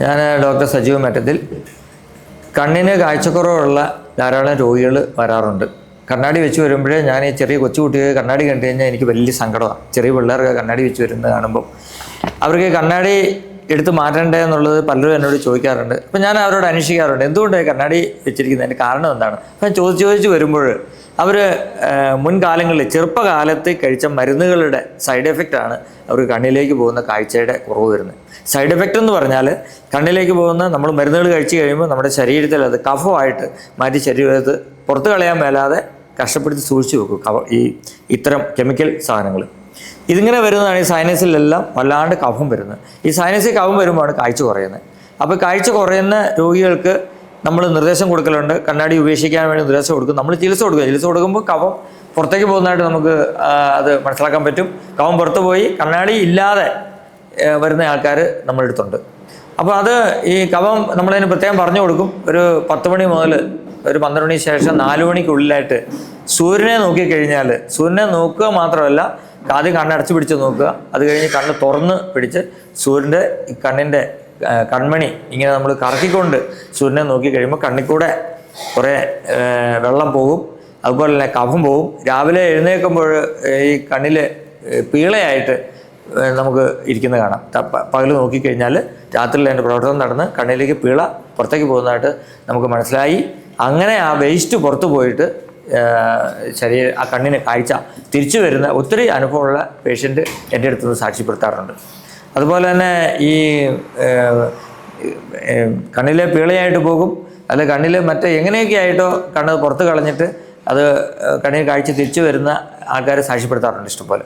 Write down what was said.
ഞാൻ ഡോക്ടർ സജീവ് മറ്റത്തിൽ കണ്ണിന് കാഴ്ചക്കുറവുള്ള ധാരാളം രോഗികൾ വരാറുണ്ട്. കണ്ണാടി വെച്ച് വരുമ്പോഴേ ഞാൻ ഈ ചെറിയ കൊച്ചുകുട്ടികൾ കണ്ണാടി കണ്ടു കഴിഞ്ഞാൽ എനിക്ക് വലിയ സങ്കടമാണ് ചെറിയ പിള്ളേർക്ക് കണ്ണാടി വെച്ച് വരുന്നത് കാണുമ്പോൾ അവർക്ക് കണ്ണാടി എടുത്ത് മാറ്റണ്ടേ എന്നുള്ളത് പലരും എന്നോട് ചോദിക്കാറുണ്ട്. അപ്പം ഞാൻ അവരോട് അന്വേഷിക്കാറുണ്ട്. എന്തുകൊണ്ടാണ് കണ്ണാടി വെച്ചിരിക്കുന്നതിന്റെ കാരണം എന്താണ്? അപ്പം ചോദിച്ച് ചോദിച്ച് വരുമ്പോൾ അവർ മുൻകാലങ്ങളിൽ ചെറുപ്പകാലത്ത് കഴിച്ച മരുന്നുകളുടെ സൈഡ് എഫക്റ്റാണ് അവർക്ക് കണ്ണിലേക്ക് പോകുന്ന കാഴ്ചയുടെ കുറവ് വരുന്നത്. സൈഡ് എഫക്റ്റ് എന്ന് പറഞ്ഞാൽ കണ്ണിലേക്ക് പോകുന്ന നമ്മൾ മരുന്നുകൾ കഴിച്ചു കഴിയുമ്പോൾ നമ്മുടെ ശരീരത്തിൽ അത് കഫമായിട്ട് മാറ്റി ശരീരത്ത് പുറത്തു കളയാൻ മേലാതെ കഷ്ടപ്പെടുത്തി സൂക്ഷിച്ചു വെക്കും. ഈ ഇത്തരം കെമിക്കൽ സാധനങ്ങൾ ഇതിങ്ങനെ വരുന്നതാണ് ഈ സൈനസിലെല്ലാം വല്ലാണ്ട് കഫം വരുന്നത്. ഈ സൈനസിൽ കഫം വരുമ്പോഴാണ് കാഴ്ച കുറയുന്നത്. അപ്പോൾ കാഴ്ച കുറയുന്ന രോഗികൾക്ക് നമ്മൾ നിർദ്ദേശം കൊടുക്കലുണ്ട്. കണ്ണാടി ഉപേക്ഷിക്കാൻ വേണ്ടി നിർദ്ദേശം കൊടുക്കും. നമ്മൾ ചികിത്സ കൊടുക്കുക. ചികിത്സ കൊടുക്കുമ്പോൾ കഫം പുറത്തേക്ക് പോകുന്നതായിട്ട് നമുക്ക് അത് മനസ്സിലാക്കാൻ പറ്റും. കഫം പുറത്ത് പോയി കണ്ണാടി ഇല്ലാതെ വരുന്ന ആൾക്കാർ നമ്മുടെ അടുത്തുണ്ട്. അപ്പോൾ അത് ഈ കഫം നമ്മളതിന് പ്രത്യേകം പറഞ്ഞു കൊടുക്കും. ഒരു പത്ത് മണി മുതൽ ഒരു പന്ത്രണ്ട് മണി ശേഷം നാല് മണിക്കുള്ളിലായിട്ട് സൂര്യനെ നോക്കിക്കഴിഞ്ഞാൽ സൂര്യനെ നോക്കുക മാത്രമല്ല ആദ്യം കണ്ണടച്ച് പിടിച്ച് നോക്കുക. അത് കഴിഞ്ഞ് കണ്ണ് തുറന്ന് പിടിച്ച് സൂര്യന്റെ കണ്ണിന്റെ കൺമണി ഇങ്ങനെ നമ്മൾ കറക്കിക്കൊണ്ട് സൂര്യനെ നോക്കി കഴിയുമ്പോൾ കണ്ണിൽ കൂടെ കുറേ വെള്ളം പോകും. അതുപോലെ തന്നെ കഫം പോകും. രാവിലെ എഴുന്നേൽക്കുമ്പോൾ ഈ കണ്ണിൽ പീളയായിട്ട് നമുക്ക് ഇരിക്കുന്നത് കാണാം. പകൽ നോക്കിക്കഴിഞ്ഞാൽ രാത്രിയിൽ അതിന്റെ പ്രവർത്തനം നടന്ന് കണ്ണിലേക്ക് പീള പുറത്തേക്ക് പോകുന്നതായിട്ട് നമുക്ക് മനസ്സിലായി. അങ്ങനെ ആ വേസ്റ്റ് പുറത്തു പോയിട്ട് ശരീര ആ കണ്ണിനെ കാഴ്ച തിരിച്ചു വരുന്ന ഒത്തിരി അനുഭവമുള്ള പേഷ്യന്റ് എന്റെ അടുത്ത് നിന്ന് സാക്ഷ്യപ്പെടുത്താറുണ്ട്. അതുപോലെ തന്നെ ഈ കണ്ണിലെ പീളയായിട്ട് പോകും അല്ല കണ്ണിൽ മറ്റേ എങ്ങനെയൊക്കെ ആയിട്ടോ കണ്ണ് പുറത്ത് കളഞ്ഞിട്ട് അത് കണ്ണിന് കാഴ്ച തിരിച്ചു വരുന്ന ആൾക്കാരെ സാക്ഷ്യപ്പെടുത്താറുണ്ട് ഇഷ്ടംപോലെ.